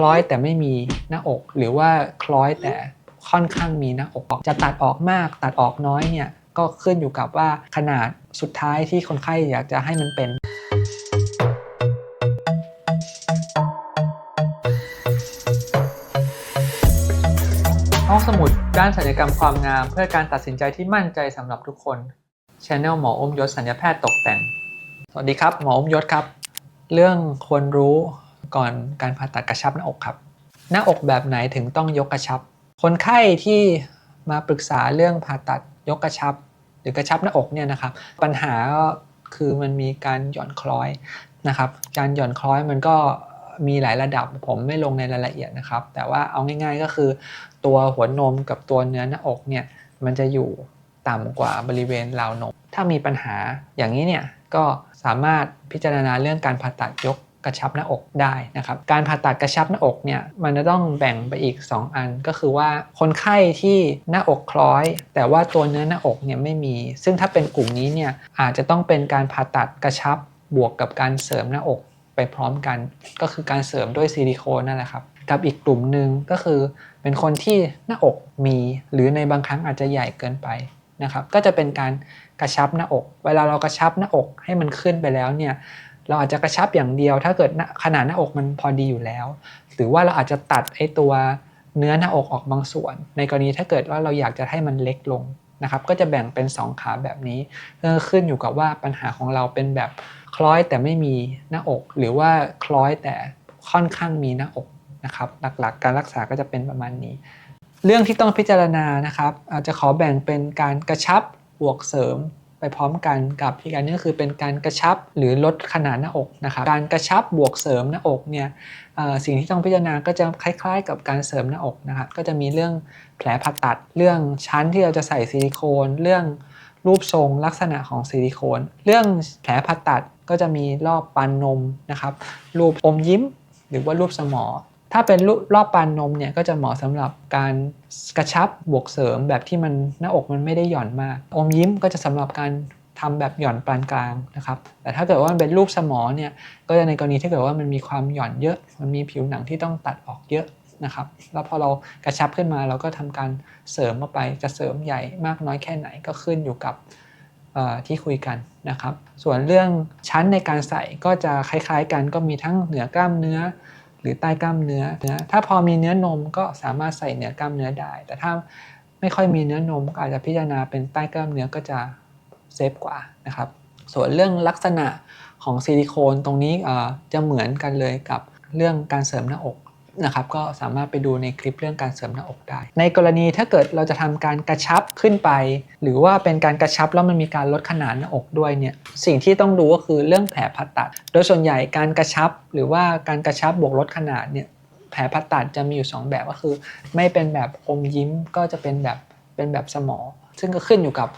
คล้อยแต่ไม่มีหน้าอก หรือว่าคล้อยแต่ค่อนข้างมีหน้าอกจะตัดออกมาก ตัดออกน้อยเนี่ยก็ขึ้นอยู่กับว่าขนาดสุดท้ายที่คนไข้อยากจะให้มันเป็นห้องสมุดด้านศัลยกรรมความงาม เพื่อการตัดสินใจที่มั่นใจสำหรับทุกคน Channel หมออมยศสัญญแพทย์ตกแต่ง สวัสดีครับ หมออมยศครับ เรื่องควรรู้ ก่อนการผ่าตัดกระชับหน้าอกครับ หน้าอกแบบไหนถึงต้องยกกระชับ คนไข้ที่มาปรึกษาเรื่องผ่าตัดยกกระชับ หรือกระชับหน้าอกเนี่ยนะครับ ปัญหาก็คือมันมีการหย่อนคล้อยนะครับ การหย่อนคล้อยมันก็มีหลายระดับผมไม่ลงในรายละเอียดนะครับ แต่ว่าเอาง่าย ๆก็คือ ตัวหัวนมกับตัวเนื้อหน้าอกเนี่ยมันจะอยู่ต่ำกว่าบริเวณราวนม ถ้ามีปัญหาอย่างนี้เนี่ยก็สามารถพิจารณาเรื่องการผ่าตัดยกก ระชับหน้าอกได้นะครับการผ่าตัดกระชับหน้าอกเนี่ยมันจะต้องแบ่งไปอีก 2 อันก็คือว่าคนไข้ที่หน้าอกคล้อย แต่ว่าตัวเนื้อหน้าอกเนี่ยไม่มี ซึ่งถ้าเป็นกลุ่มนี้เนี่ยอาจจะต้องเป็นการผ่าตัดกระชับบวกกับการเสริมหน้าอกไปพร้อมกัน ก็คือการเสริมด้วยซิลิโคนนั่นแหละครับกับอีกกลุ่มหนึ่งก็คือเป็นคนที่หน้าอกมี หรือในบางครั้งอาจจะใหญ่เกินไปนะครับก็จะเป็นการกระชับหน้าอก เวลาเรากระชับหน้าอกให้มันขึ้นไปแล้วเนี่ย เราอาจจะกระชับอย่างเดียว ถ้าเกิดขนาดหน้าอกมันพอดีอยู่แล้ว หรือว่าเราอาจจะตัดไอ้ตัวเนื้อหน้าอกออกบางส่วน ในกรณีถ้าเกิดว่าเราอยากจะให้มันเล็กลงนะครับ ก็จะแบ่งเป็น 2 ขาแบบนี้เออขึ้นอยู่กับว่าปัญหาของเราเป็นแบบคล้อยแต่ไม่มีหน้าอก หรือว่าคล้อยแต่ค่อนข้างมีหน้าอกนะครับหลักๆ การรักษาก็จะเป็นประมาณนี้ เรื่องที่ต้องพิจารณานะครับ อาจจะขอแบ่งเป็นการกระชับบวกเสริม ไปพร้อมกันกับอีกอันนึงคือเป็นการกระชับหรือลดขนาดหน้าอกนะครับการกระชับบวกเสริมหน้าอกเนี่ยสิ่งที่ต้องพิจารณาก็จะคล้ายๆ กับการเสริมหน้าอกนะครับก็จะมีเรื่องแผลผ่าตัด เรื่องชั้นที่เราจะใส่ซิลิโคน เรื่องรูปทรงลักษณะของซิลิโคน เรื่องแผลผ่าตัดก็จะมีรอบปานนมนะครับรูปอมยิ้ม หรือว่ารูปสมอ ถ้าเป็นรูปรอบปานนมเนี่ยก็จะเหมาะสำหรับการกระชับบวกเสริมแบบที่มันหน้าอกมันไม่ได้หย่อนมาก อมยิ้มก็จะสำหรับการทำแบบหย่อนปานกลางนะครับ แต่ถ้าเกิดว่ามันเป็นรูปสมอเนี่ย ก็จะในกรณีถ้าเกิดว่ามันมีความหย่อนเยอะ มันมีผิวหนังที่ต้องตัดออกเยอะนะครับ แล้วพอเรากระชับขึ้นมาเราก็ทำการเสริมเข้าไปจะเสริมใหญ่มากน้อยแค่ไหนก็ขึ้นอยู่กับที่คุยกันนะครับ ส่วนเรื่องชั้นในการใส่ก็จะคล้ายๆกันก็มีทั้งเหนือกล้ามเนื้อ หรือใต้กล้ามเนื้อถ้าพอมีเนื้อนมก็สามารถใส่เนื้อกล้ามเนื้อได้ แต่ถ้าไม่ค่อยมีเนื้อนมก็อาจจะพิจารณาเป็นใต้กล้ามเนื้อก็จะเซฟกว่านะครับ ส่วนเรื่องลักษณะของซิลิโคนตรงนี้จะเหมือนกันเลยกับเรื่องการเสริมหน้าอก นะครับก็สามารถไปดูในคลิปเรื่องการเสริมหน้าอกได้ ในกรณีถ้าเกิดเราจะทำการกระชับขึ้นไป หรือว่าเป็นการกระชับแล้วมันมีการลดขนาดหน้าอกด้วยเนี่ยสิ่งที่ต้องดูก็คือเรื่องแผลผ่าตัด โดยส่วนใหญ่การกระชับหรือว่าการกระชับบวกลดขนาดเนี่ยแผลผ่าตัดจะมีอยู่ 2 แบบก็คือ ไม่เป็นแบบอมยิ้มก็จะเป็นแบบเป็นแบบสมอ ซึ่งก็ขึ้นอยู่กับ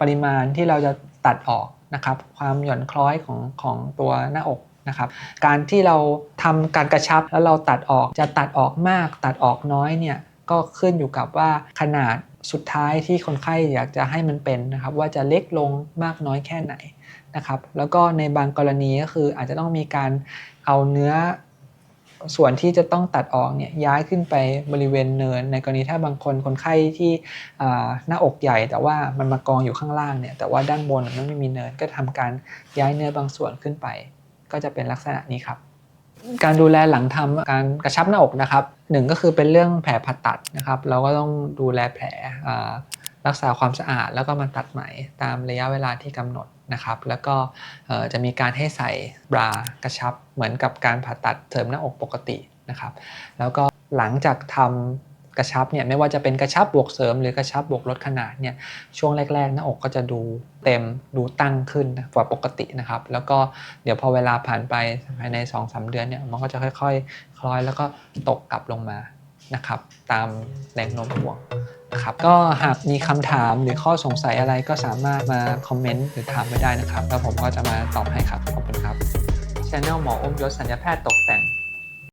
ปริมาณที่เราจะตัดออกนะครับความหย่อนคล้อยของของตัวหน้าอก นะครับการที่เราทำการกระชับแล้วเราตัดออกจะตัดออกมาก ตัดออกน้อยเนี่ยก็ขึ้นอยู่กับว่าขนาดสุดท้ายที่คนไข้อยากจะให้มันเป็นนะครับว่าจะเล็กลงมากน้อยแค่ไหนนะครับแล้วก็ในบางกรณีก็คืออาจจะต้องมีการเอาเนื้อส่วนที่จะต้องตัดออกเนี่ยย้ายขึ้นไปบริเวณเนิน ในกรณีถ้าบางคนคนไข้ที่หน้าอกใหญ่ แต่ว่ามันมากองอยู่ข้างล่างเนี่ยแต่ว่าด้านบนมันไม่มีเนินก็ทำการย้ายเนื้อบางส่วนขึ้นไป ก็จะเป็นลักษณะนี้ครับ การดูแลหลังทำการกระชับหน้าอกนะครับหนึ่งก็คือเป็นเรื่องแผลผ่าตัดนะครับ เราก็ต้องดูแลแผลรักษาความสะอาดแล้วก็มาตัดไหมตามระยะเวลาที่กำหนดนะครับ แล้วก็จะมีการให้ใส่บรากระชับเหมือนกับการผ่าตัดเสริมหน้าอกปกตินะครับ แล้วก็หลังจากทำ กระชับเนี่ยไม่ว่าจะเป็นกระชับบวกเสริมหรือกระชับบวกลดขนาดเนี่ยช่วงแรกๆหน้าอกก็จะดูเต็มดูตั้งขึ้นกว่าปกตินะครับ แล้วก็เดี๋ยวพอเวลาผ่านไปภายใน2-3เดือนเนี่ยมันก็จะค่อยๆ คล้อยแล้วก็ตกกลับลงมานะครับตามแรงโน้มถ่วงนะครับก็หากมีคำถามหรือข้อสงสัยอะไรก็สามารถมาคอมเมนต์หรือถามไว้ได้นะครับ แล้วผมก็จะมาตอบให้ครับขอบคุณครับช anel หมออมยศสัญญาแพทย์ตกแต่ง